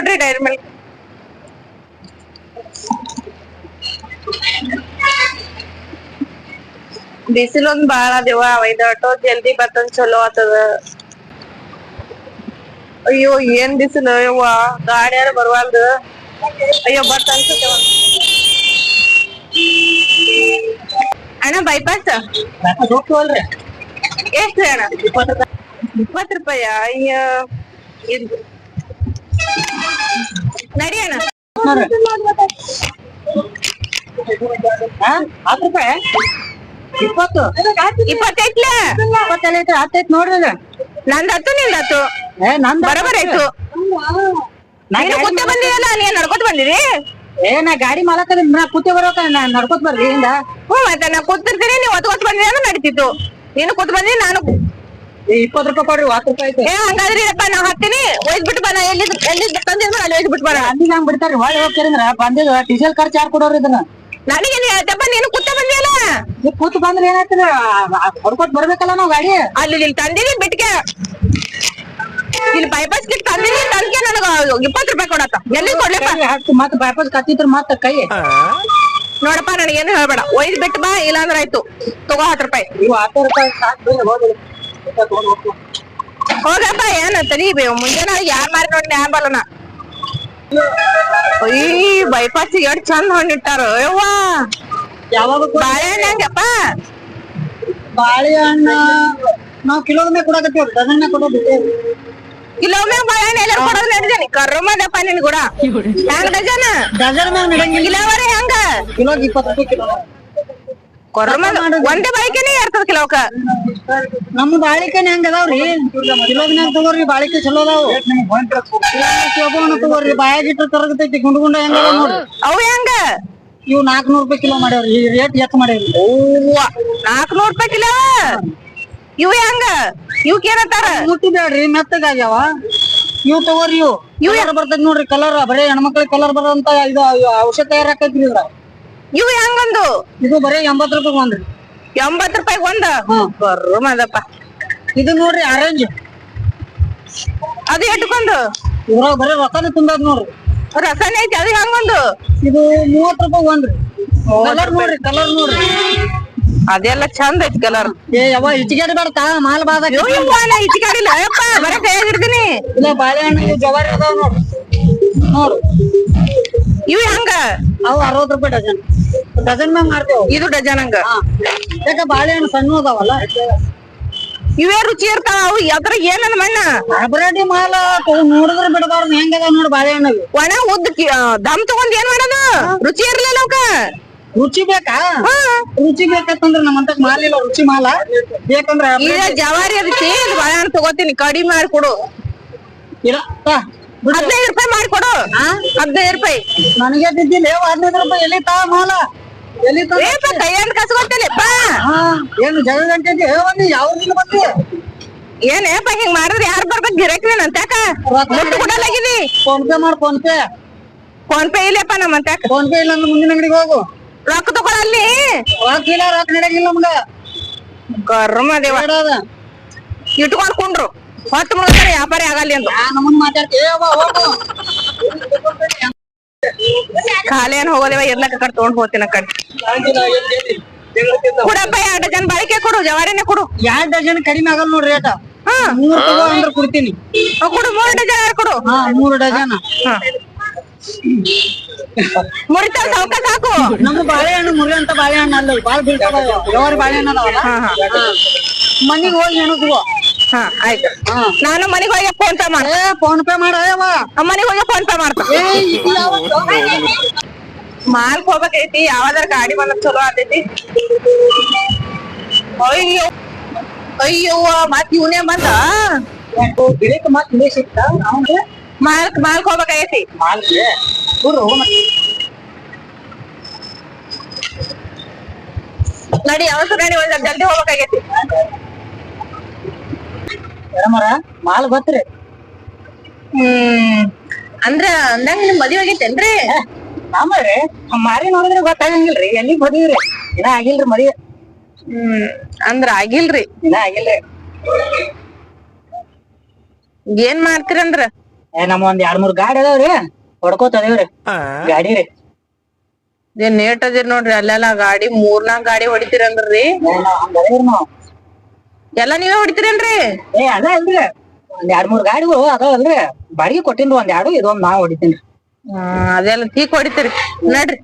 ಕೊಡ್ರಿ dairy milk ಬಿಸಿಲೊಂದ್ ಬಾಳ ಅದೇವ ಐದ್ ಆಟೋ ಜಲ್ದಿ ಬರ್ತಂದ್ ಚಲೋ ಆತದ. ಅಯ್ಯೋ, ಏನ್ ಬಿಸಿಲು ಯವ್ವ ಗಾಡ್ಯಾರ ಬರ್ವಾಲ್ದು? ಅಯ್ಯೋ ಬರ್ತ ಅನ್ಸುತ್ತೆ ಅಣ್ಣ ಬೈಪಾಸ್ ಎಷ್ಟ್ರಿ ಅಣ್ಣ? ಇಪ್ಪತ್ತು ರೂಪಾಯಿ. ಅಯ್ಯ, ಇದು ನಡಿ ಅಣ್ಣ. ಹಾ ಹತ್ತು ರೂಪಾಯಿ? ಇಪ್ಪತ್ತು? ಇಪ್ಪತ್ತೈತ್ಲ? ಇಪ್ಪತ್ತೆಲ್ಲ ಐತೆ ಹತ್ತೈತ್ ನೋಡ್ರಿ. ನಂದ್ ಹತ್ತು ನಿಂದ್ ಹತ್ತು. ಏ ನಂದ ಬರೋಬರ್ ಆಯ್ತು ನೀನು ಬಂದಿರಲ್ಲ ನೀನ್ ನಡ್ಕೊತ ಬಂದಿರಿ ಏ ನಾ ಗಾಡಿ ಮಾಲಕ ನಾ ಕೂತಿ ಬರೋಕ ನಾ ನಡ್ಕೊತ ಬರ್ರಿ ಹಿಂದ. ಹ್ಞೂ ಮತ್ತೆ ನಾ ಕೂತಿರ್ತೀನಿ ನೀವು ಒತ್ಕೊತ್ ಬಂದಿರಿ ಅಂದ್ರೆ ನಡೀತಿತ್ತು. ನೀನು ಕೂತ್ ಬಂದಿ ನಾನು ಈ ಇಪ್ಪತ್ತು ರೂಪಾಯಿ ಕೊಡ್ರಿ ಹತ್ತು ರೂಪಾಯಿ ಐತೆ. ಏ ಹಂಗಾದ್ರಿ ಅಪ್ಪ ನಾ ಹತ್ತೀನಿ ಒಯ್ದ್ಬಿಟ್ಟು ಬಾ ನಾ ಎಲ್ಲಿದ್ ಎಲ್ಲಿದ್ ತಂದಿದ್ರೆ ಅಲ್ಲಿ ಒಯ್ದ್ಬಿಟ್ಟು ಬರ ಅಂದಿಗೆ ಹಂಗ್ ಬಿಡ್ತಾರ್ರಿ ಹೊಳ್ಳಿ ಹೋಗ್ತೀರಂದ್ರ ಬಂದಿದ ಡೀಸೆಲ್ ಖರ್ಚು ಯಾರು ಕೊಡೋರು ಇದನ್ನ? ನನಗೆ ಹೇಳ್ತಪ್ಪ ನೀನು ಕೂತ ಬಂದಿಯಲ್ಲ ನೀವ್ ಕೂತ್ ಬಂದ್ರೆ ಏನಾಯ್ತದ ಹೊಡ್ಕೊತ್ ಬರ್ಬೇಕಲ್ಲ ನಾವು ಗಾಡಿ? ಅಲ್ಲಿ ಇಲ್ಲಿ ತಂದಿನಿ ಬಿಟ್ಕೆ. ಇಲ್ಲಿ ಬೈಪಾಸ್ ಕಿಟ್ ತಂದಿನಿ ತಂದ್ಕೆ ನನಗ ಇಪ್ಪತ್ತು ರೂಪಾಯಿ ಕೊಡತ್ತ ಎಲ್ಲಿ ಕೊಡ್ಲಪ್ಪ? ಹಾಕ್ತಿ ಮತ್ತ್ ಬೈಪಾಸ್ ಕತ್ತಿದ್ರ ಮತ್ತ ಕೈ. ನೋಡಪ್ಪ ನನಗೇನು ಹೇಳ್ಬೇಡ. ಒಯ್ದ್ ಬಿಟ್ಟು ಬಾ ಇಲ್ಲಾಂದ್ರ ಆಯ್ತು. ತಗೋ ಹತ್ತು ರೂಪಾಯಿ. ನೀವು ಹತ್ತು ರೂಪಾಯಿ ಸಾಕು ಹೋಗ್ಲಿ. ಹೋಗಪ್ಪ ಏನ ತಡಿ ಬೇ ಮುಂಜಾನೆ ಯಾರ್ ಮಾರಿ ನೋಡಿ ಆಂಬಲನ ಅಯ್ಯ ಬೈಪಾಸ್ ಎಷ್ಟ್ ಚಂದ ಹೊಂದಿಟ್ಟಾರ ಯವ್ವ. ಯಾವಾಗ ಬಾಳೆಹಣ್ಣು ಹೆಂಗಪ್ಪ ಬಾಳೆಹಣ್ಣ ನಾವ್ ಕಿಲೋದನ್ನೇ ಕೊಡಕತ್ತೀವ್ರಿ ಡಜನ್ ಕೊಡೋದು ಕಿಲೊಮ್ಮೆ ಬಾಳೆಹಣ್ಣು ಎಲ್ಲರೂ ಕೊಡೋದು ನಡೆದೇನಿ? ಕರ್ಮದಪ್ಪ ನಿನ್ ಕೂಡ ಹೆಂಗ್ ಡಜನ್? ಡಜನ್ ಮ್ಯಾಗ ಕಿಲೋವರೆ ಹೆಂಗ? ಕಿಲೋ ಇಪ್ಪತ್ತು ರೂಪಾಯಿ ಕಿಲೋ. ಕೊರ್ಮದ ಒಂದೇ ಬಾಳಿಕೆನೆ ಇರ್ತದ ಕೆಲವಕ್ಕ ನಮ್ಮ ಬಾಳಿಕೆನೆ ಹೆಂಗ ಅದಾವ್ರಿ. ಕಿಲೋದ್ನ್ಯಾಗ ತಗೋರಿ ಬಾಳಿಕೆ ಚಲೋ ಅದಾವ. ಶೋಭವನ ತಗೋರಿ ಬಾಯಾಗಿಟ್ಟು ತರಗತೈತಿ ಗುಂಡ್ ಗುಂಡ ಹೆಂಗ್ ನೋಡ್ರಿ. ಅವು ಹೆಂಗ? ಇವ್ ನಾಲ್ಕನೂರ್ ರೂಪಾಯಿ ಕಿಲೋ ಮಾಡ್ಯಾವ್ರಿ. ಈ ರೇಟ್ ಹೆಚ್ಚು ಮಾಡ್ಯಾವ್ರಿ? ನಾಕ್ನೂರ್ ನಾಲ್ಕನೂರ್ ರೂಪಾಯಿ ಕಿಲೋ? ಇವು ಹೆಂಗ? ಇವಕ್ ಏನಂತಾರ? ಮೆತ್ತಗ ಮೆತ್ತಗಾಗ್ಯಾವ ಇವ್ ತಗೋರಿ ಇವು. ಇವ್ ಯಾರು ಬರ್ತೈತಿ ನೋಡ್ರಿ ಕಲರ್ ಬರೇ ಹೆಣ್ಮಕ್ಳಿಗೆ ಕಲರ್ ಬರೋಂತ ಇದು ಔಷಧ ತಯಾರಾಕೈತ್ರಿ ಇದ್ರ ಇವು ಹೆಂಗಂದು? ಇದು ಬರೇ ಎಂಬತ್ ರೂಪಾಯಿ ಒಂದ್ರಿ ಎಂಬತ್ ರೂಪಾಯಿ ಒಂದ? ಬರ್ರು ಮದಪ್ಪ. ಇದು ನೋಡ್ರಿ ಆರೆಂಜ್. ಅದು ಎಟ್ಕೊಂದು? ಇದ್ರಾಗ ಬರೇ ರೊಕ್ಕನ ತುಂಬದ್ ನೋಡ್ರಿ. ರಸನೆ ಐತಿ ಅದು ಹೆಂಗೊಂದು? ಇದು ಮೂವತ್ ರೂಪಾಯಿ ಒಂದ್ರಿ ಕಲರ್ ನೋಡ್ರಿ ಕಲರ್ ನೋಡ್ರಿ. ಅದೆಲ್ಲ ಚಂದ ಐತಿ ಕಲರ್ ಏ ಯಾವ ಇಟ್ಟಿಗೆ ಬೇಡ ಮಾಲ್ ಬಾದ ಅಯ್ಯೋ ಯವ್ವ, ನಾ ಇಚ್ಕಾಡಿಲ್ಲ ಯಪ್ಪ ಬರ ಕೈಯಾಗ ಹಿಡ್ತೀನಿ ಇಲ್ಲ ಬಾಳೆಹಣ್ಣು ಜವಾರಿ ಅದಾವ ನೋಡ್ರಿ. ನೋಡ್ರಿ. ಇವು ಹೆಂಗ? ಅವು ಅರವತ್ ರೂಪಾಯಿ ಡಜನ್. ಡಜನ್ ಮ್ಯಾಗ ಮಾಡ್ತೇವ್ ಇದು ಡಜನ್ ಹಂಗ. ಯಾಕ ಬಾಳೆಹಣ್ಣು ಸಣ್ಣ ಅದಾವಲ್ಲ? ಇವೇ ರುಚಿ ಇರ್ತಾವ ಅವು ಅದ್ರ ಏನಂದ ಮಣ್ಣ? ಅಬ್ರಾಡಿ ಮಾಲ ನೋಡಿದ್ರ ಬಿಡಬಾರ್ದು ಹೆಂಗದ ನೋಡಿ ಬಾಳೆಹಣ್ಣು ಒಣ ಉದ್ದ ದಮ್ ತಗೊಂಡ್ ಏನ್ ಮಾಡೋದು? ರುಚಿ ಇರ್ಲಿಲ್ಲ ಅವಕ್ಕ ರುಚಿ ಬೇಕಾ? ರುಚಿ ಬೇಕಂದ್ರ ನಮ್ಮಂತ ಮಾಲ್ ಇಲ್ಲ ರುಚಿ ಮಾಲ. ಬೇಕಂದ್ರ ಜವಾರಿ ಅದಕ್ಕೆ ಬಾಳೆಹಣ್ಣು ತಗೋತೀನಿ ಕಡಿಮೆ ಮಾಡ್ಕೊಡು ಇಲ್ಲ ತಾ, ಬಿಡು. ಹದಿನೈದು ರೂಪಾಯಿ ಮಾಡಿಕೊಡು ಹದಿನೈದು ರೂಪಾಯಿ. ನನಗೆ ಬಿದ್ದಿಲ್ಲ ಹದಿನೈದು ರೂಪಾಯಿ ಎಲ್ಲಿ ತಾ ಮಾಲ? ಎಲ್ಲಿ ಕೈಯಂಡ್ ಕಸ್ಕೊತೇಲಿಪ್ಪ ಹಾ ಏನು ಜಗ ಗಂಟೆ ಒಂದು ಯಾವ್ದಿಲ್ಲ ಬಂದಿ ಏನೇಪ ಹಿಂಗ್ ಮಾಡಿದ್ರೆ ಯಾರು ಬರ್ಬೇಕು? ಗಿರಾಕಿ ಮುಟ್ಟು ಕೊಡಲಾಗಿದಿ ಫೋನ್ ಪೇ ಮಾಡ್ ಫೋನ್ ಪೇ ಫೋನ್ ಪೇ ಇಲ್ಲಪ್ಪ ನಮ್ಮ ಫೋನ್ ಪೇ ಇಲ್ಲ ಅಂದ್ರೆ ಮುಂದಿನ ಅಂಗಡಿಗೆ ಹೋಗು. ರೊಕ್ಕ ತಗೊಳಲ್ಲಿ ರೊಕ್ಕ ಇಲ್ಲ ರೊಕ್ಕ ನಡೆಯಂಗಿಲ್ಲ ನಮ್ಗ. ಗರ್ಮ ದೇವ ಇಟ್ಕೊಂಡ್ ಕುಂಡ್ರು. ಹೊತ್ತು ಮುಳುಗ್ತಾರೆ ವ್ಯಾಪಾರಿ ಆಗಲ್ಲ ಅಂತ ಖಾಲಿ ಏನ್ ಹೋಗೋದೇವ ಇರ್ಲಕ್ಕ ಕಡೆ ತಗೊಂಡ್ ಹೋಗ್ತೀನಿ ಕಡೆ. ಕೊಡಪ್ಪ ಎರಡು ಡಜನ್ ಬಾಳಿಕೆ ಕೊಡು ಜವಾರಿನೇ ಕೊಡು. ಎರಡ್ ಡಜನ್ ಕಡಿಮೆ ಆಗಲ್ಲ ನೋಡ್ರಿ ರೇಟ ಹಾ. ಮೂರ್ ತಗೋ ಅಂದ್ರೆ ಕೊಡ್ತೀನಿ. ಕೊಡು ಮೂರು ಡಜನ್ ಯಾರು ಕೊಡು. ಹಾ ಮೂರು ಡಜನ್. ಹಾ. ಮುರಿತಾವ ಸಾವ್ಕ ಸಾಕು. ನಮ್ಮ ಬಾಳೆಹಣ್ಣು ಮುರಿ ಅಂತ ಬಾಳೆಹಣ್ಣು ಅಲ್ಲ ಬಾಳ ಬೀಳ್ತಾವ ಬಾಳೆಹಣ್ಣು ಅದಾವಲ್ಲ? ಮನಿಗ್ ಹೋಗಿ ಹೆಣಗುವ ಹಾ ಆಯ್ತು. ಹಾ. ನಾನು ಮನೆಗೆ ಹೋಗಿ ಫೋನ್ ಪೇ ಮಾಡ ಫೋನ್ ಪೇ ಮಾಡ ಮನೆಗೆ ಹೋಗಿ ಫೋನ್ ಪೇ ಮಾಡ್ತೀನಿ. ಯಾವತ್ತು? ಮಾಲ್ಕ್ ಹೋಗ್ಬೇಕೈತಿ ಯಾವ್ದಾರ ಗಾಡಿ ಬಂದ್ರ ಚಲೋ ಆತೈತಿ ಅಯ್ಯೋ ಅಯ್ಯವ್ವ ಮತ್ ಇವನೇ ಬಂದ? ಯಾಕೋ ಗಿರಾಕಿ ಮತ್ತ್ ಇಲ್ಲೇ ಸಿಕ್ತಾ? ಮಾಲ್ಕ್ ಮಾಲ್ಕ್ ಹೋಗ್ಬೇಕಾಗೈತಿ ಹೋಗು ಮತ್ತೆ. ನಡಿ ಅವಸರ ನಡಿ ಒಂದ್ ಜಲ್ದಿ ಹೋಗ್ಬೇಕಾಗೈತಿ. ಮೇಡಮರ, ಮಾಲ್ ಗೊತ್ತ್ರಿ? ಹ್ಮ್ ಅಂದ್ರ ಅಂದಂಗ ನಿಮ್ ಮದ್ವಿ ಆಗೈತೇನ್ರಿ? ಆಮೇಲೆ ಮಾರಿ ನೋಡಿದ್ರೆ ಗೊತ್ತಾಗಂಗಿಲ್ರಿ ಎಲ್ಲಿ ಮದ್ವಿರಿ? ಇನ್ನ ಆಗಿಲ್ರಿ ಮದ್ವಿ. ಹ್ಮ್ ಅಂದ್ರ ಆಗಿಲ್ರಿ. ಇನ್ನ ಆಗಿಲ್ರಿ. ಏನ್ ಮಾಡ್ತೀರಂದ್ರ ಏ ನಮ್ಮ ಒಂದ್ ಎರಡ್ ಮೂರ್ ಗಾಡಿ ಅದಾವ್ರಿ ಹೊಡ್ಕೋತ ಅದೇವ್ರಿ. ಗಾಡಿ ರೀ. ಏನ್ ನೇಟ್ ಅದಿರ್ ನೋಡ್ರಿ ಅಲ್ಲೆಲ್ಲ ಗಾಡಿ ಮೂರ್ನಾಕ್ ಗಾಡಿ ಹೊಡಿತೀರಂದ್ರಿ. ನಾವ್. ಎಲ್ಲಾ ನೀವೇ ಹೊಡಿತೀರೇನ್ರಿ? ಏ ಅದ ಅಲ್ರಿ. ಒಂದ್ ಎರಡ್ ಮೂರ್ ಗಾಡಿಗಳು ಅದಾವಲ್ರಿ ಬಾಡಿಗೆ ಕೊಟ್ಟಿನ್ರಿ ಒಂದ್ ಎರಡು ಇದೊಂದ್ ನಾ ಹೊಡಿತೀನಿ ಆ, ಅದೆಲ್ಲ ತೀಕ್ ಹೊಡಿತೀರಿ. ನಡ್ರಿ.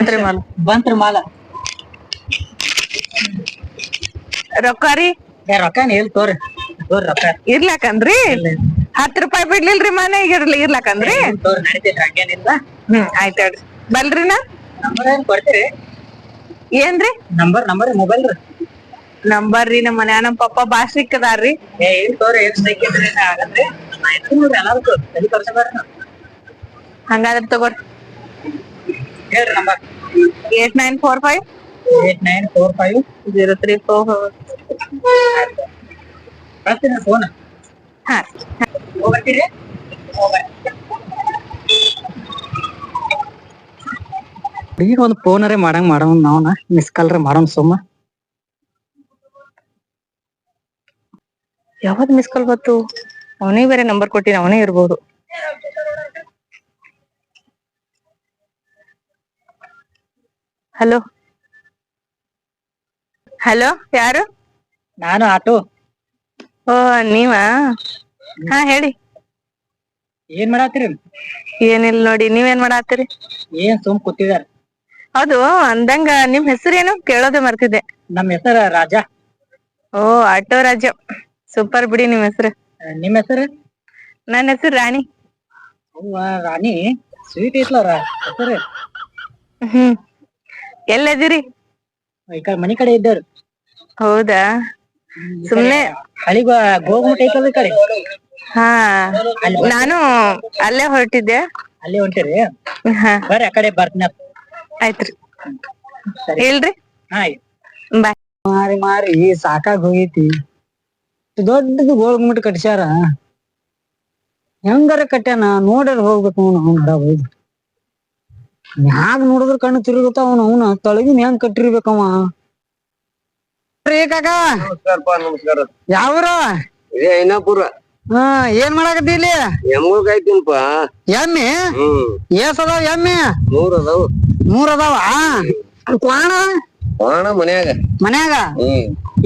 ಅಂತ್ರಿ ಮಾಲ. ಬಂತ್ರಿ ಮಾಲ. ರೊಕ್ಕ ರೀ? ಏ ರೊಕ್ಕ ನೀಲ್ ತೋರಿ. ತೋರಿ ರೊಕ್ಕ. ಇರ್ಲಾಕಂದ್ರಿ? ಹತ್ತ್ ರೂಪಾಯಿ ಬಿಡ್ಲಿಲ್ರಿ ಮನೆಗೆ ಇರ್ಲಿ ಇರ್ಲಾಕಂದ್ರಿ? ತೋರಿ ನಡೀತೈತ್ರಿ ಹಂಗೇನಿಲ್ಲ. ಹ್ಮ್ ಆಯ್ತ್ ಹೇಳ್ರಿ. ಬಲ್ರಿ ನಾ? ನಂಬರ್ ಏನ್ ಕೊಡ್ತೀರಿ? ಏನ್ರಿ? ನಂಬರ್ ನಂಬರ್ ಮೊಬೈಲ್ ರೀ. ನಂಬರ್ ರೀ ನಮ್ಮ ಮನ್ಯಾಗ ನಮ್ ಪಪ್ಪ ಬಾಳ್ ಸಿಕ್ಕದಾರ್ರಿ. ಏ ಇಲ್ ತೋರಿ ಎಷ್ಟ್ ಸೈಕಿದ್ರಿ ಆಗಲ್ರಿ ಇರ್ತೀನಿ ನೋಡ್ರಿ ಎಲ್ಲಾರ್ಗೂ ತಲೆ ತೋರ್ಸಬಾರ್ರಿ ಹಂಗಾದ್ರೆ ತಗೋರಿ. ಹೇಳ್ರಿ number eight nine four five? Eight nine four five. Zero three four ಕಳ್ತೀನಿ phone ಹಾ. ಹೋಗ್ಬರ್ತೀರಿ? ಈಗ ಒಂದು ಫೋನರೇ ಮಾಡಂಗ್ ಮಾಡೋಣ ನಾವ್ನ. ಮಿಸ್ ಕಾಲ್ರೆ ಮಾಡೋಣ ಸುಮ್ಮ ಯಾವತ್ ಮಿಸ್ ಕಾಲ್ ಬತ್ತು ಅವನಿಗೆ ಬೇರೆ ನಂಬರ್ ಕೊಟ್ಟಿನ ಅವನೇ ಇರ್ಬೋದು. ಹಲೋ ಹಲೋ ಯಾರು? ನಾನು ಆಟೋ. ಓ ನೀವಾ? ಹಾ ಹೇಳಿ. ಏನ್ ಮಾಡತ್ತೀರಿ? ಏನಿಲ್ಲ ನೋಡಿ ನೀವೇನ್ ಮಾಡಾತ್ತೀರಿ? ಏನ್ ಸುಮ್ ಕೂತಿದಾರ. ಹೌದು ಅಂದಂಗ ನಿಮ್ ಹೆಸರೇನು ಕೇಳೋದೇ ಮರ್ತಿದ್ದೆ. ನಮ್ಮ ಹೆಸರ ರಾಜ. ಓ ಆಟೋ ರಾಜ. ಸೂಪರ್ ಬಿಡಿ ನಿಮ್ ಹೆಸರು. ನಿಮ್ಮ ಹೆಸರು? ನನ್ನ ಹೆಸರು ರಾಣಿ. ಅವ್ವ ರಾಣಿ. ಸ್ವೀಟ್ ಐತ್ಲ ಹೆಸರು? ಹ್ಮ್. ಎಲ್ಲದಿರಿ? ಈ ಕಡೆ ಮನಿ ಕಡೆ ಇದ್ದಾರ. ಹೌದಾ? ಸುಮ್ನೆ ಹಳಿ ಗೋಗುಮಟ ಐತಲ್ಲ ಈ ಕಡೆ? ಹಾ ನಾನು ಅಲ್ಲೇ ಹೊರಟಿದ್ದೆ. ಅಲ್ಲೇ ಹೊಂಟಿರಿ? ಹಾ. ಬರ್ರಿ ಆ ಕಡೆ ಬರ್ತೀನಿ. ಆಯ್ತ್ರಿ. ಸರಿ. ಇಲ್ರಿ? Hi bye. ಮಾರಿ ಮಾರಿ ಸಾಕಾಗ್ ಹೋಗೈತಿ. ದೊಡ್ಡದು ಗೋಳ್ಗುಮಟ್ ಕಟ್ಸ್ಯಾರ. ಹೆಂಗಾರ ಕಟ್ಯಾನ? ನೋಡ್ಯಾರ ಹೋಗ್ಬೇಕು ಅವ್ನು ಅವ್ನ ಹಡ ಹೋಗಿ ಮ್ಯಾಗ ನೋಡಿದ್ರ ಕಣ್ಣು ತಿರುಗುತ್ತ ಅವನು ಅವನ ತೊಳಗಿನ ಹೆಂಗ್ ಕಟ್ಟಿರ್ಬೇಕವ ರೀ ಕಾಕ. ನಮಸ್ಕಾರಪ್ಪ ನಮಸ್ಕಾರ. ಯಾವ್ರ? ಇದೇ ಐನಾಪುರ. ಹಾ ಏನ್ ಮಾಡಾಕತ್ತಿ ಇಲ್ಲಿ? ಎಮ್ಮಗ್ ಎಮ್ಮಿ? ಹ್ಮ್. ಏಸ್ ಅದಾವ ಎಮ್ಮಿ? ಮೂರ್ ಅದಾವ. ಮೂರ್ ಅದಾವ ಕ್ವಾಣ? ಕ್ವಾಣ ಮನ್ಯಾಗ. ಮನ್ಯಾಗ?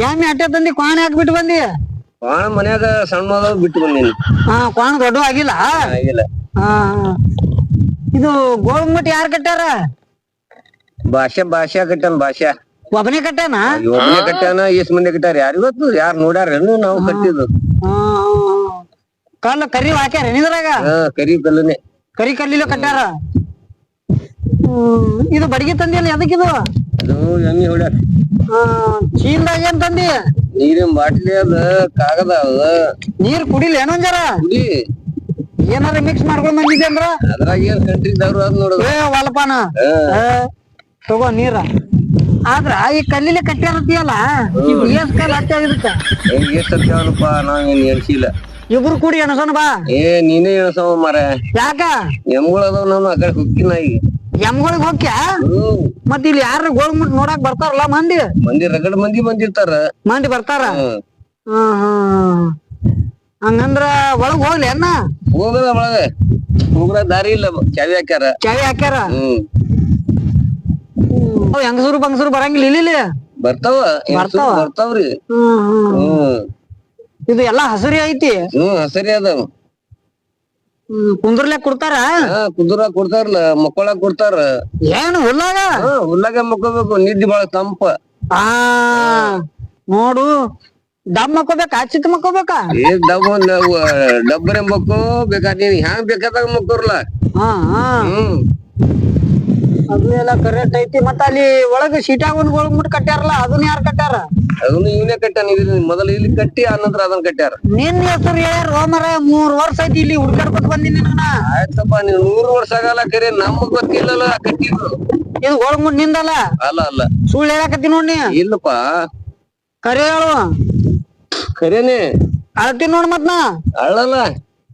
ಯಾಮಿ ಅಟ್ಟೆ ತಂದಿ ಕ್ವಾಣ ಹಾಕ್ಬಿಟ್ಟು ಬಂದಿ? ಕ್ವಾಣ ಮನ್ಯಾಗ ಸಣ್ಣ ಅದಾವ ಬಿಟ್ಟು ಬಂದೀನಿ. ಹಾ ಕ್ವಾಣ ದೊಡ್ಡ ಆಗಿಲ್ಲ? ಆಗಿಲ್ಲ. ಹಾ ಇದು ಗೋಳ್ಮಟ್ ಯಾರ್ ಕಟ್ಟಾರ ಭಾಷೆ ಭಾಷೆ ಕಟ್ಟಾನ ಭಾಷೆ ಒಬ್ಬನೇ ಕಟ್ಟಾನ ಒಬ್ಬನೇ ಕಟ್ಟಾನ ಎಷ್ಟ್ ಮಂದಿ ಕಟ್ಟಾರ ಯಾರು ಇವತ್ತು ಯಾರು ನೋಡ್ಯಾರ ನಾವು ಕಟ್ಟಿದ್ದು. ಹಾ, ಕಲ್ಲು ಕರಿ ಹಾಕ್ಯಾರ ಏನಿದ್ರಾಗ ಹಾ ಕರಿ ಕಲ್ಲನೆ ಕರಿ ಕಲ್ಲಿಲ್ಲ ಕಟ್ಟಾರ ಇದು ಬಡಿಗೆ ತಂದಿಲ್ಲ ಎದಕ್ಕಿದು ಅದು ಎಮ್ಮಿ ಹೊಡ್ಯಾರ ಹಾ, ಚೀಲ್ದಾಗ ಏನ್ ತಂದಿ? ನೀರಿನ ಬಾಟ್ಲಿ ಅದ ಕಾಗದ ಅದ. ನೀರ್ ಕುಡಿಲಿ ಏನೊಂಜಾರ ಕುಡಿ. ಏನಾರ ಮಿಕ್ಸ್ ಮಾಡ್ಕೊಂಡ್ ಬಂದಿದ್ದೆ ಅಂದ್ರ? ಅದ್ರಾಗ ಏನ್ ಕಂಟ್ರಿದವ್ರು ಅದ್ ನೋಡುದು ಏ ವಲ್ಪಾನ. ತಗೋ ನೀರ. ಆದ್ರ ಈ ಕಲ್ಲಿಲೆ ಕಟ್ಟಾರತಿಯಲ್ಲ ಎಷ್ಟ್ ಕಲ್ ಹತ್ತಾವ ಇದಕ್ಕ? ಎಷ್ಟ್ ಹತ್ತಾವನಪ್ಪ ನಾವೇನ್ ಎಣ್ಸಿಲ್ಲ. ಇಬ್ರು ಕೂಡಿ ಎಣಸೋಣ ಬಾ. ಏ ನೀನೇ ಎಣಸವ ಮರ ಯಾಕ? ಎಮ್ಗಳು ನಮ್ಮ ಆ ಕಡೆ ಎಮ್ಗಳಿಗೆ ಹೋಗ್ಯ? ಮತ್ತ ಮತ್ ಇಲ್ಲಿ ಯಾರ ಗೋಳ್ಮುಟ್ ನೋಡಾಕ್ ಬರ್ತಾರಲ್ಲ ಮಂದಿ? ಮಂದಿ ರಗಡ್ ಮಂದಿ ಬಂದಿರ್ತಾರ. ಮಂದಿ ಬರ್ತಾರ? ಹಂಗಂದ್ರ ಒಳಗ್ ಹೋಗ್ಲಿ ಅನ್ನ ಹೋಗದ ಒಳಗ. ಹೋಗ ದಾರಿ ಇಲ್ಲ ಚಾವಿ ಹಾಕ್ಯಾರ. ಚಾವಿ ಹಾಕ್ಯಾರ? ಹೆಂಗಸರು ಬಂಗಸರು ಬರಂಗಿಲ್ಲ ಇಲ್ಲಿ ಇಲ್ಲಿ? ಬರ್ತಾವ. ಬರ್ತಾವ? ಬರ್ತಾವ್ರಿ. ಇದು ಎಲ್ಲಾ ಹಸರಿ ಐತಿ? ಹ್ಮ್ ಹಸರಿ ಅದಾವ. ಹ್ಮ್ ಕುಂದ್ರಲೆ ಕೊಡ್ತಾರ? ಕುಂದ್ರ ಕೊಡ್ತಾರಲ್ಲ ಮಕ್ಕಳಾಗ ಕೊಡ್ತಾರ. ಏನು ಹುಲ್ಲಾಗ? ಹಾ ಹುಲ್ಲಾಗ ಮಕ್ಕೋಬೇಕು ನಿದ್ದೆ ಬಾಳ ತಂಪ. ಆ ನೋಡು ಡಬ್ ಮಕ್ಕೋಬೇಕಾ ಚಿಕ್ಕ ಮಕ್ಕೋಬೇಕಾ? ಏ ಡಬ್ ಒಂದ್ ಡಬ್ಬರೆ ಮಕ್ಕೋ ಬೇಕಾ ನೀನ್ ಹ್ಯಾಂಗ್ ಬೇಕಾದಾಗ ಮಕ್ಕೋರ್ಲ? ಹಾ ಹಾ. ಹ್ಮ್. ಅದು ಎಲ್ಲ ಕರೆಕ್ಟ್ ಐತಿ. ಮತ್ತ ಅಲ್ಲಿ ಒಳಗ ಸೀಟಾಗ ಒಂದ್ ಗೋಳ್ಮುಟ್ ಕಟ್ಟ್ಯಾರಲ್ಲ ಅದನ್ನ ಯಾರು ಕಟ್ಟ್ಯಾರ? ಅದನ್ನ ಇವನೇ ಕಟ್ಟಾನ ಇದು ಮೊದಲು ಇಲ್ಲಿ ಕಟ್ಟಿ ಆ ನಂತರ ಅದನ್ನ ಕಟ್ಟ್ಯಾರ. ನಿನ್ ಹೆಸರು ಹೇಳ್ಯಾರ ರೋಮರ ಮೂರ್ ವರ್ಷ ಐತಿ ಇಲ್ಲಿ ಹುಡ್ಕಾಡ್ಕೊತ ಬಂದಿನಿ ನಾನು. ಆಯ್ತಪ್ಪ ನೀನ್ ನೂರು ವರ್ಷ ಆಗಲ್ಲ ಕರೆ ನಮಗ್ ಗೊತ್ತಿಲ್ಲಲ್ಲ ಕಟ್ಟಿದ್ರು ಇದು ಗೋಳ್ಮುಟ್ ನಿಂದಲ್ಲ? ಅಲ್ಲ ಅಲ್ಲ. ಸುಳ್ಳು ಹೇಳಕತ್ತಿ ನೋಡಿ ಇಲ್ಲಪ್ಪ. ಕರೆ ಹೇಳು. ಕರೇನೆ. ಅಳ್ತೀನಿ ನೋಡ್ ಮತ್ ನಾ. ಅಳ್ಳಲ್ಲ.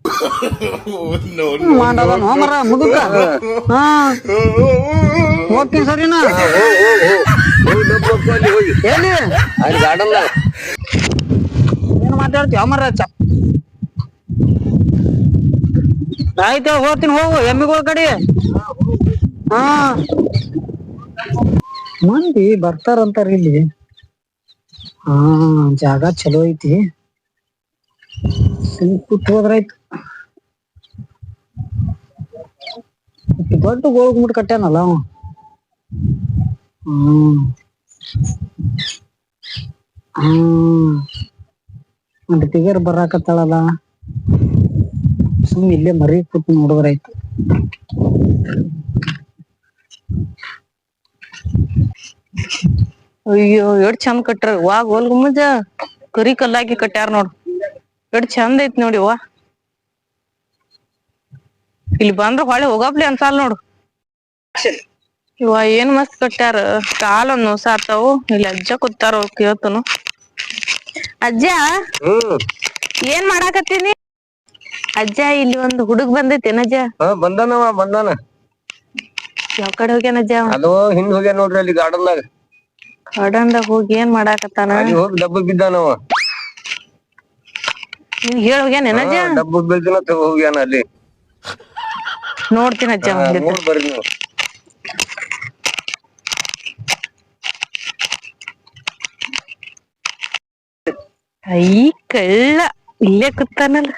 ಮಾಡದ ಮರ ಮುದುಕ. ಹಾ. ಹೋಗ್ತೀನಿ ಸರಿನಾ? ಎಲ್ಲಿ? ಏನ್ ಮಾತಾಡ್ತೀವಿ ಅಮರ ಚ. ಆಯ್ತು ಹೋಗ್ತೀನಿ ಹೋಗು ಎಮ್ಮಿಗಳ ಕಡೆ. ಹಾ. ಮಂದಿ ಬರ್ತಾರಂತಾರ ಇಲ್ಲಿ. ಹಾ ಜಾಗ ಚಲೋ ಐತಿ. ಕೂತ್ ಹೋದ್ರಾಯ್ತು ದೊಡ್ಡ ದೊಡ್ಡ ಗೋಳ್ಗುಮಟ್ ಕಟ್ಟ್ಯಾನಲ್ಲ ಅವ. ಹ್ಮ್. ಟೀಗರ್ ಬರಾಕತ್ತಾಳಲ್ಲ. ಸುಮ್ ಇಲ್ಲೇ ಮರಿ ಕೂತ್ ನೋಡಿದ್ರಾಯ್ತು ಅಯ್ಯೋ, ಎಷ್ಟ್ ಚಂದ ಕಟ್ಟಾರ. ವಾ ಗೋಲ್ ಗುಮ್ಮಜ ಕರಿ ಕಲ್ಲಾಗಿ ಕಟ್ಟ್ಯಾರ ನೋಡ್. ಎಷ್ಟ್ ಚಂದ ಐತ್ ನೋಡಿ ವಾ ಇಲ್ಲಿ ಬಂದ್ರ ಹೊಳೆ ಹೋಗಪ್ಲಿ ಅನ್ಸಲ್ ನೋಡು. ಇವ ಏನ್ ಮಸ್ತ್ ಕಟ್ಯಾರ ಕಾಲ ಒಂದ್ ನೋಸ ಆತಾವು. ಇಲ್ಲಿ ಅಜ್ಜ ಕೂತಾರ ಕೇಳ್ತನು. ಅಜ್ಜ ಏನ್ ಮಾಡಾಕತ್ತೀನಿ? ಅಜ್ಜ ಇಲ್ಲಿ ಒಂದ್ ಹುಡುಗ್ ಬಂದೈತಿ ಅಜ್ಜ? ಬಂದನವ ಬಂದಾನ. ಯಾವ ಕಡೆ ಹೋಗ್ಯಾನ ಅಜ್ಜ? ಅದು ಹಿಂದ್ ಹೋಗ್ಯಾನ ನೋಡ್ರಿ ಅಲ್ಲಿ ಗಾರ್ಡನ್ದಾಗ. ದಾಗ ಹೋಗಿ ಏನ್ ಮಾಡಾಕತ್ತಾನ? ಹೋಗಿ ಡಬ್ಬ ಬಿದ್ದಾನವ. ನೀನ್ ಹೇಳ ಹೋಗ್ಯಾನ ಡಬ್ಬು ಡಬ್ಬ ತಗೋ ಹೋಗ್ಯಾನ ಅಲ್ಲಿ. ನೋಡ್ತೀನಿ ಅಜ್ಜ ನೋಡ್ ಬರ್ರಿ ನೀವು. ಐ ಕಳ್ಳ ಇಲ್ಲೇ ಕೂತಾನಲ್ಲ.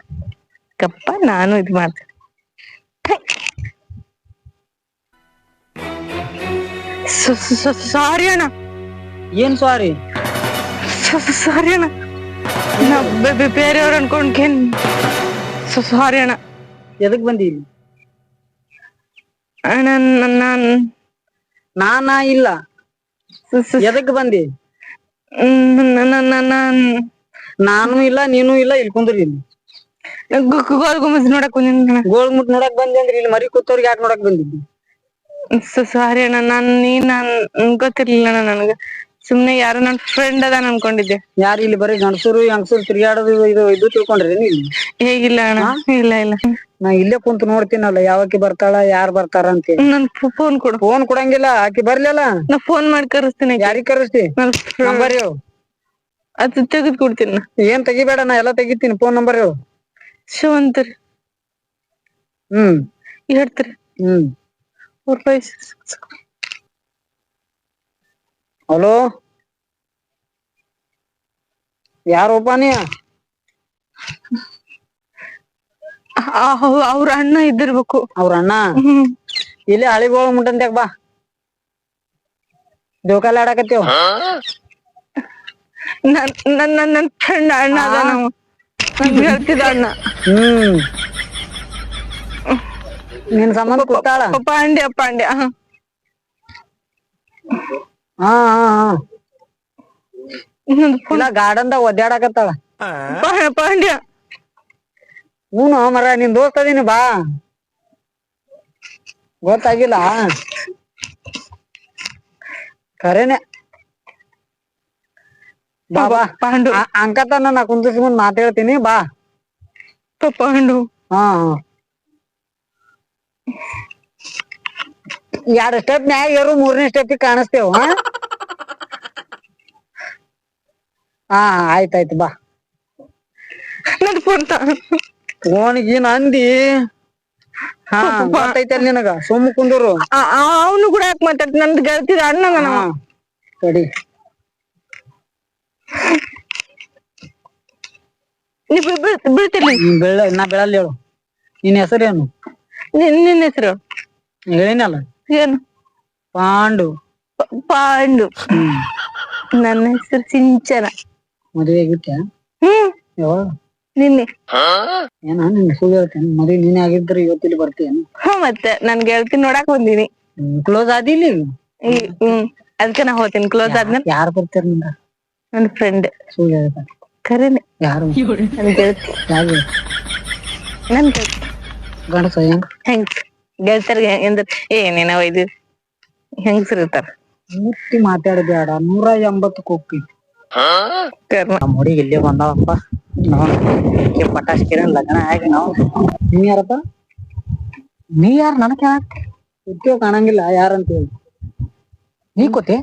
ಕಪ್ಪ ನಾನು ಇದು ಮಾಡ್ತೇನೆ. ಸಾರಿ ಅಣ್ಣ. ಏನ್ ಸಾರಿ? ಸಾರಿ ಅಣ್ಣ. ಬೇರೆಯವ್ರು ಅನ್ಕೊಂಡ್ಕೇನ್ ಸಾರಿ ಅಣ್ಣ. ಎದಕ್ ಬಂದಿ ಇಲ್ಲಿ? ಅಣ್ಣ ನಾನ್ ನಾನಾ ಇಲ್ಲ? ಎದಕ್ ಬಂದಿ? ನಾನು ಇಲ್ಲ ನೀನು ಇಲ್ಲ ಇಲ್ಲಿ ಕುಂದ್ರಿ ಇಲ್ಲಿ. ಗೋಲ್ ಗುಮ್ಮಸ್ ನೋಡಕ್ ಬಂದಿನ ಗೋಳ್ ಮುಟ್ ನೋಡಕ್ ಬಂದಿ ಅಂದ್ರೆ ಇಲ್ಲಿ ಮರಿ ಕೂತವ್ರಿಗೆ ಯಾಕೆ ನೋಡಕ್ ಬಂದಿದ್ದಿ? ಸಾರಿ ಅಣ್ಣ ನಾನ್ ನೀನ್ ನಾನ್ ಗೊತ್ತಿರ್ಲಿಲ್ಲ ಅಣ್ಣ ನನ್ಗ. ಸುಮ್ನೆ ಯಾರು ನನ್ ಫ್ರೆಂಡ್ ಅದಾನ ಅನ್ಕೊಂಡಿದ್ದೆ. ಯಾರು ಇಲ್ಲಿ ಬರೀ ಗಂಡಸರು ಹೆಂಗಸರು ತಿರ್ಗಾಡೋದು ಇದು ಇದು ತಿಳ್ಕೊಂಡ್ರಿ ನೀವು ಹೇಗಿಲ್ಲ ಅಣ್ಣ. ಇಲ್ಲ ಇಲ್ಲ. ನಾ ಇಲ್ಲೇ ಕುಂತು ನೋಡ್ತೀನಲ್ಲ ಯಾವಾಕಿ ಬರ್ತಾಳ ಯಾರ್ ಬರ್ತಾರ ಅಂತ ನನ್ ಫೋನ್ ಕೊಡು. ಫೋನ್ ಕೊಡಂಗಿಲ್ಲ ಆಕಿ ಬರ್ಲಿಲ್ಲ? ನಾ ಫೋನ್ ಮಾಡಿ ಕರೆಸ್ತೀನಿ. ಯಾರಿಗ್ ಕರೆಸ್ತಿ? ನನ್ ನಂಬರ್ ಹೇಳು ಅದು ತೆಗೆದ್ ಕೊಡ್ತೀನಿ ನಾ. ಏನ್ ತೆಗಿಬೇಡ ನಾ ಎಲ್ಲಾ ತೆಗಿತೀನಿ ಫೋನ್ ನಂಬರ್ ಹೇಳು ಶಿವಂತರಿ. ಹ್ಮ್. ಹೇಳ್ತೀರಿ. ಹ್ಮ್. Four five six hello? ಯಾರು ನೀ ಅವ್ರ ಅಣ್ಣ ಇದ್ದಿರ್ಬೇಕು. ಅವ್ರ ಅಣ್ಣ? ಇಲ್ಲಿ ಹಳಿಗೋಳ ಮುಟ್ಟಂತ್ಯಾಗ ಬಾ. ಜೋಕಾಲ ಆಡಾಕತ್ತೇವ ನನ್ನ ನನ್ನ ನನ್ ನನ್ ಫ್ರೆಂಡ್ ಅಣ್ಣ ಅದ ನಾವು ಹೇಳ್ತಿದ ಹೇಳ್ತಿದ್ದ ಅಣ್ಣ. ಹ್ಮ್. ನಿನ್ ಸಂಬಂಧ ಕೂತಾಳ? ಪಾಂಡ್ಯ ಪಾಂಡ್ಯ ಹ. ಹಾ ಹಾ. ಇಲ್ಲ ಗಾರ್ಡನ್ದಾಗ ಒದ್ದಾಡಕತ್ತಾಳ. ಪಾ- ಪಾಂಡ್ಯ ಹ್ಞೂ ಮರ ನಿನ್ ದೋಸ್ತ ಅದೀನಿ ಬಾ. ಗೊತ್ತಾಗಿಲ್ಲ. ಖರೇನೆ ಬಾ ಬಾ. ಪಾಂಡು. ಆ- ಅಂಕತನ ನಾ ಮುಂದ್ ಮಾತಾಡ್ತೀನಿ ಬಾ. ಪ- ಪಾಂಡು. ಹಾ ಹಾ. ಎರಡು ಸ್ಟೆಪ್ ನ್ಯಾಗ ಏರು ಮೂರನೇ ಸ್ಟೆಪ್ ಕಾಣಿಸ್ತೇವ್ ಹಾ ಹಾ ಆಯ್ತಾಯ್ತು ಬಾ ನನ್ ಫೋನ್ ಫೋನಿಗೆ ಅಂದಿ ಹಾ ಗೊತ್ತೈತಲ್ ನಿನಗ ಸುಮ್ ಕುಂದೂರು ಅವನು ಕೂಡ ಯಾಕೆ ಮಾತಾಡ್ತ ನಂದ್ ಗೆಳತಿದ ಅಣ್ಣ ನಾನು ಹಾ ಸರಿ ನೀ ಬೀಳ್- ಬೀಳ್- ಬೀಳ್ತಿರ್ಲಿ ನೀನ್ ಬೆಳ್ಳ ನಾ ಬೆಳಲ್ಲ ಹೇಳು ನಿನ್ ಹೆಸರೇನು ನಿನ್ ನಿನ್ ಹೆಸರು ಹೇಳಿನಲ್ಲ ಏನು ಪಾಂಡು ಪ- ಪಾಂಡು ಹ್ಮ್ ನನ್ನ ಹೆಸರು ಸಿಂಚನ ಮದುವೆ ಆಗಿತ್ತ ಹ್ಮ್. ಯಾವಾಗ ನಿನ್ನೆ. ಏನ ನಿನ್ ಸುಳ್ಳು ಹೇಳ್ತೇನೆ. ಮದುವೆ ನೀನೇ ಆಗಿದ್ರೆ ಇವತ್ತಿಲ್ಲಿ ಬರ್ತೀಯೇನು ಹ್ಮ್ ಮತ್ತೆ ನನ್ ಗೆಳತಿ ನೋಡಾಕ್ ಬಂದೀನಿ. ಕ್ಲೋಸ್ ಆದಿಲ್ಲ ಈ- ಹ್ಮ್ ಅದಕ್ಕೆ ನಾ ಹೋಗ್ತೀನಿ. ಕ್ಲೋಸ್ ಆದ್ಮೇಲೆ ಯಾರು ಬರ್ತಾರ ನಿಂದ? ನನ್ ಫ್ರೆಂಡ್ ಸುಳ್ಳು ಹೇಳ್ತಾರೆ ಖರೇನೆ ಯಾರು? ನನ್ ಗೆಳತಿ ಯಾರು? ನನ್ ಗೆಳತಿ ಗಂಡಸ ಹೆಂಗ್? ಹೆಂಗ್? ಗೆಳತಿಯರ್ಗೆ ಎಂದ್ರ ಏನೇನ ಇದು ಹೆಂಗಸರು ಇರ್ತಾರ? ಮೂರ್ತಿ ಮಾತಾಡಬೇಡ. ನೂರ ಎಂಬತ್ತಕ್ಕೆ ಹೋಗ್ತಿ ಕರ್ಮ ನಮ್ಮ ಹುಡುಗಿ ಇಲ್ಲೇ ಬಂದಾವಪ್ಪ ನಾವು ಪಟಾಸ್ಕಿರ ಲಗ್ನ ಆಗಿ ನಾವು ನೀ ಯಾರಪ್ಪ? ನೀ ಯಾರು ನನಗೆ ಉದ್ಯೋಗ ಕಾಣಂಗಿಲ್ಲ ಯಾರಂತ ಹೇಳಿ. ನೀ ಕೊತ್ತೆ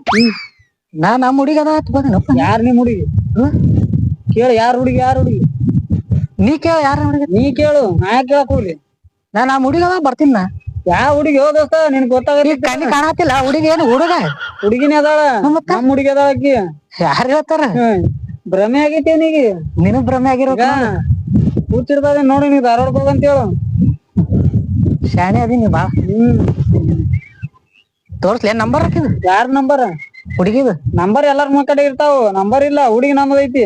ನಾ ನಮ್ಮ ಹುಡುಗಿ ಅದ ಬಂದಪ್ಪ ಯಾರ್ ನಿಮ್ ಹುಡುಗಿ? ಕೇಳು ಯಾರ್ ಹುಡುಗಿ ಯಾರ್ ಹುಡುಗಿ? ನೀ ಕೇಳ ಯಾರ ಹುಡುಗಿ? ನೀ ಕೇಳು ನಾ ಯಾಕೆ ಕೇಳಕ್ ಹೋಗ್ಲಿ? ನಾ ನಮ್ಮ ಹುಡುಗಿ ಅದ ಬರ್ತೀನಿ ನಾ. ಯಾವ ಹುಡುಗಿ ಹೋ ದೋಸ್ತ ನಿನ್ ಗೊತ್ತಾಗಿಲ್ಲ ಕಣ್ಣಿ ಕಾಣತಿಲ್ಲ ಹುಡುಗಿ ಏನು ಹುಡುಗ? ಹುಡುಗಿನೇ ಅದಾಳ ನಮ್ಮ ಹುಡುಗಿ ಅದಾಳ ಆಕಿ. ಯಾರು ಹೇಳ್ತಾರ? ಭ್ರಮೆ ಆಗೈತಿ ಅವನಿಗೆ. ನಿನಗ್ ಭ್ರಮೆ ಆಗಿರೋ ಕೂತಿರ್ತಾವೆ ನೋಡಿ ನೀವ್ ಹೋಗ ಹೋಗಂತ ಹೇಳು ಶಾಣೆ ಅದೀನಿ ಬಾ. ಹ್ಮ್. ಏನ್ ನಂಬರ್ ಹಾಕಿದ್. ಯಾರ ನಂಬರ್? ಹುಡುಗಿದ. ನಂಬರ್ ಎಲ್ಲಾರ ಮೊ ಕಡೆ ಇರ್ತಾವ. ನಂಬರ್ ಇಲ್ಲ ಹುಡುಗಿ ನಮ್ಮದ್ ಐತಿ.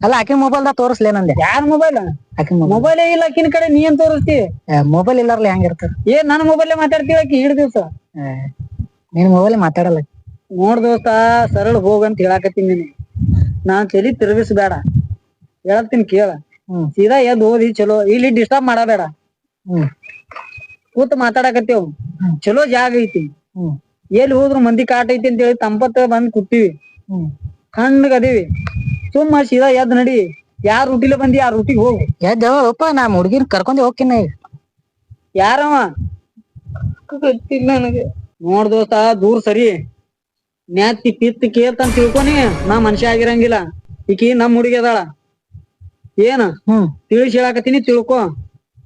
ಅಲ್ಲ ಆಕಿನ ಮೊಬೈಲ್ ದಾಗ ತೋರಿಸ್ಲಿ ನಂದೆ. ಯಾರ ಮೊಬೈಲ್ ಆಕಿನ ಮೊಬೈಲ್ ಇಲ್ಲ ಆಕಿನ ಕಡೆ ನೀ ಏನ್ ತೋರಿಸ್ತಿ? ಮೊಬೈಲ್ ಇಲ್ಲಾರ್ಲಿ ಹೆಂಗಿರ್ತಾರ ಏ ನನ್ನ ಮೊಬೈಲ್ ಮಾತಾಡ್ತೀವಿ ಆಕಿ ಹಿಡ್ದಿವ್ಸ ನಿನ್ ಮೊಬೈಲ್ ಮಾತಾಡಲ್ಲ. ನೋಡ್ ದೋಸ್ತ ಸರಳ ಹೋಗಂತ ಹೇಳಾಕತ್ತೀನಿ ನಿನಗೆ. ನಾನ್ ತಲಿ ತಿರುಗಿಸ್ಬೇಡ. ಹೇಳತ್ತೀನಿ ಕೇಳ. ಸೀದಾ ಎದ್ದು ಓದಿ ಚಲೋ. ಇಲ್ಲಿ ಡಿಸ್ಟರ್ಬ್ ಮಾಡಬೇಡ ಕೂತ್ ಮಾತಾಡಕತ್ತೇವ್ ಚಲೋ ಜಾಗ ಐತಿ. ಎಲ್ಲಿ ಹೋದ್ರು ಮಂದಿ ಕಾಟ ಐತಿ ಅಂತ ಹೇಳಿ ತಂಪತ್ತ ಬಂದ್ ಕುಟ್ಟಿವಿ. ಕಣ್ಣಗ್ ಅದೀವಿ. ಸುಮ್ಮ ಸೀದಾ ಎದ್ ನಡಿ. ಯಾರ ರೂಟಿಲೆ ಬಂದಿ ಆ ರೂಟಿಗೆ ಹೋಗು. ಎದ್ದಪ್ಪ ನಾ ಹುಡುಗಿನ ಕರ್ಕೊಂಡ್ ಹೋಗ್ತೀನಿ ಯಾರವ? ನನಗೆ. ನೋಡ್ ದೋಸ್ತ ದೂರ್ ಸರಿ. ನ್ಯಾತಿ ಪಿತ್ ಕೇತ್ ಅಂತ ತಿಳ್ಕೊನಿ ನಾ ಮನುಷ್ಯ ಆಗಿರಂಗಿಲ್ಲ. ಈಕಿ ನಮ್ ಹುಡುಗಿ ಅದಾಳ. ಏನ? ಹ್ಮ್. ತಿಳಿಸಿ ಹೇಳಾಕತ್ತೀನಿ ತಿಳ್ಕೊ.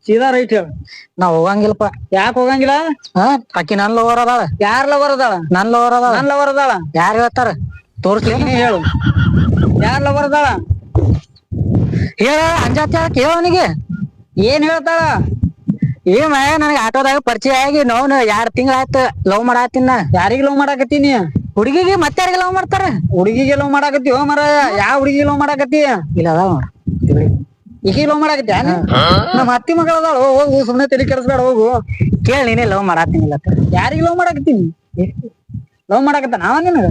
ಸೀದಾ ರೈಟ್ ಹೇಳ. ನಾ ಹೋಗಂಗಿಲ್ಲಪ್ಪ. ಯಾಕ ಹೋಗಂಗಿಲ್ಲ? ಆಕಿ ನನ್ ಲವರ್ ಅದಾಳ. ಯಾರ ಲವರ್ ಅದಾಳ? ನನ್ ಲವರ್ ಅದಾಳ. ನನ್ ಲವರ್ ಅದಾಳ. ಯಾರ ಹೇಳ್ತಾರ? ತೋರ್ಸಿ. ಹೇಳು. ಯಾರ ಲವರ್ ಅದಾಳ? ಹೇಳ ಅಂಜಾತ ಕೇಳ ಅವನಿಗೆ. ಏನ್ ಹೇಳ್ತಾಳ? ಏ ಮಯ ನನಗೆ ಆಟೋದಾಗ ಪರಿಚಯ ಆಗಿ ನೋವ್ ಎರಡ್ ತಿಂಗಳ ಆಯ್ತು ಲವ್ ಮಾಡಾತಿನ ಯಾರಿಗ ಲವ್ ಮಾಡಾಕತ್ತೀನಿ? ಹುಡುಗಿಗೆ ಮತ್ತೆ ಯಾರಿಗೆ ಲವ್ ಮಾಡ್ತಾರ? ಹುಡುಗಿಗೆ ಲವ್ ಮಾಡಾಕತ್ತಿ ಹೋ ಮರ ಯಾವ ಹುಡುಗಿ ಲವ್ ಮಾಡಾಕತ್ತಿ? ಇಲ್ಲ ಅದಾವ ಈಗ ಲವ್ ಮಾಡಾಕತ್ತಿ ನಮ್ಮ ಅತ್ತಿ ಮಗಳ ಅದಾಳ ಹೋಗು ಸುಮ್ನೆ ತಲೆ ಕೆಡಿಸ್ಬೇಡ ಹೋಗು. ಕೇಳ ನೀನೇ ಲವ್ ಮಾಡಾತಿನಿಲ್ಲ ಯಾರಿಗೆ ಲವ್ ಮಾಡಾಕತ್ತೀನಿ ಲವ್ ಮಾಡಾಕತ್ತ ನಾವ ನಿನಗ?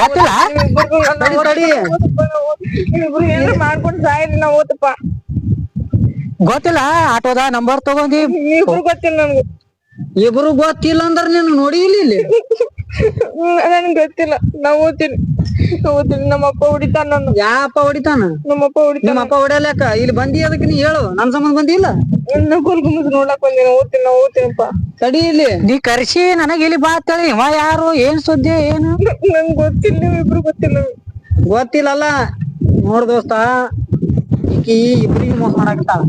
ಗೊತ್ತಿಲ್ಲ? ಮಾಡ್ಕೊಂಡ್ ಸಾಯ್ರಿ ನಾ ಓದಪ್ಪ ಗೊತ್ತಿಲ್ಲ ಆಟೋದ ನಂಬರ್ ತಗೊಂಡಿ. ಇಬ್ರು ಗೊತ್ತಿಲ್ಲ ನನ್ಗೆ. ಇಬ್ರು ಗೊತ್ತಿಲ್ಲ ಅಂದ್ರ ನೀನು ನೋಡಿ ಇಲ್ಲಿ. ನನ್ಗೆ ಗೊತ್ತಿಲ್ಲ. ನಾ ಓದ್ತೀನಿ. ಓದ್ತೀನಿ. ನಮ್ಮಪ್ಪ ಹೊಡಿತಾನ ನನ್ನ ಯಾಪ ಹೊಡಿತಾನ? ನಮ್ಮಪ್ಪ ಹೊಡಿತಾನ ನಮ್ಮಪ್ಪ ಅಪ್ಪ ಹೊಡೆಯಲಕ್ಕ ಇಲ್ಲಿ ಬಂದಿ ಅದಕ್ಕೆ ನೀ ಹೇಳು. ನನ್ ಸಂಬಂಧ ಬಂದಿಲ್ಲ ಇನ್ನ ಗುಲ್ಗುಮಸ್ ನೋಡಕ್ ಬಂದಿನ. ಓದ್ತೀನಿ ನಾ ಓದ್ತೀನಪ್ಪ. ತಡಿ ಇಲ್ಲಿ. ನೀ ಕರ್ಸಿ ನನಗ ಇಲ್ಲಿ ಬಾ ತಳಿ ಇವ ಯಾರು? ಏನ್ ಸುದ್ದಿ? ಏನು? ನಂಗ್ ಗೊತ್ತಿಲ್ಲ. ನೀವು ಇಬ್ರು ಗೊತ್ತಿಲ್ಲ. ಗೊತ್ತಿಲ್ಲಲ್ಲ. ನೋಡ್ ದೋಸ್ತ. ಈಕಿ ಇಬ್ರಿಗೆ ಮೋಸ ಮಾಡಾಕತ್ತಾಳ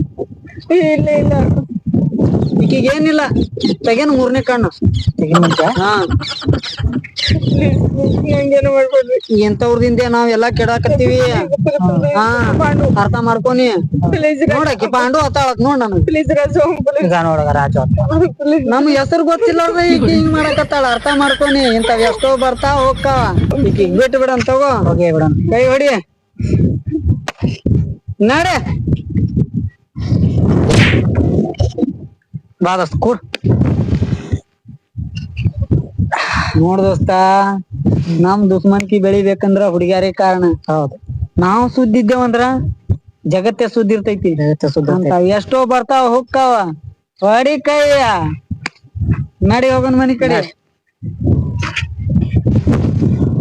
ಇಲ್ಲ ಇಲ್ಲ. ಈಕಿಗೆ ಏನಿಲ್ಲ. ತೆಗೇನು ಮೂರನೇ ಕಣ್ಣು. ಹಾ. ಮಾಡ್ಬೇಡ್ರಿ ಎಂತವ್ರದಿಂದ ನಾವ್ ಎಲ್ಲಾ ಕೆಡಾಕತ್ತೀವಿ. ಹಾ. ಅರ್ಥ ಮಾಡ್ಕೊನಿ. ನೋಡಕ್ಕೆ ನೋಡಕಿ ಪಾಂಡು ಅತ್ತಾಳತ್ ನೋಡ್ ನನಗ್. ಪ್ಲೀಸ್ ರಾಜು ನಮ್ ಹೆಸರು ಗೊತ್ತಿಲ್ಲ ಈಗ ಹಿಂಗ್ ಮಾಡಕತ್ತಾಳ. ಅರ್ಥ ಮಾಡ್ಕೊನಿ. ಇಂತಾವ್ ಎಷ್ಟೋ ಬರ್ತಾ ಹೋಗ್ತಾವ. ಈಗ ಹಿಂಗ್ ಬಿಟ್ಟು ಬಿಡನ್ ತಗೋ. ಹೋಗಿ ಬಿಡನ್. ಕೈ ಹೊಡಿ. ನಡೆ. ಬಾ ದೋಸ್ತ ಕೂರ್. ನೋಡ್ ದೋಸ್ತ ನಮ್ ದುಶ್ಮನ್ಕಿ ಬೆಳಿಬೇಕಂದ್ರ ಹುಡುಗ್ಯಾರೇ ಕಾರಣ. ಹೌದು. ನಾವ್ ಸುದ್ದಿದ್ದೇವಂದ್ರ ಜಗತ್ತೇ ಸುದ್ದಿ ಇರ್ತೈತಿ ಜಗತ್ತೇ ಸುದ್ದಿ ಎಷ್ಟೋ ಬರ್ತಾವ ಹೋಗ್ತಾವ ಹೊಡಿ ಕೈಯ ನಡಿ ಹೋಗೋಣ ಮನಿ ಕಡೆ.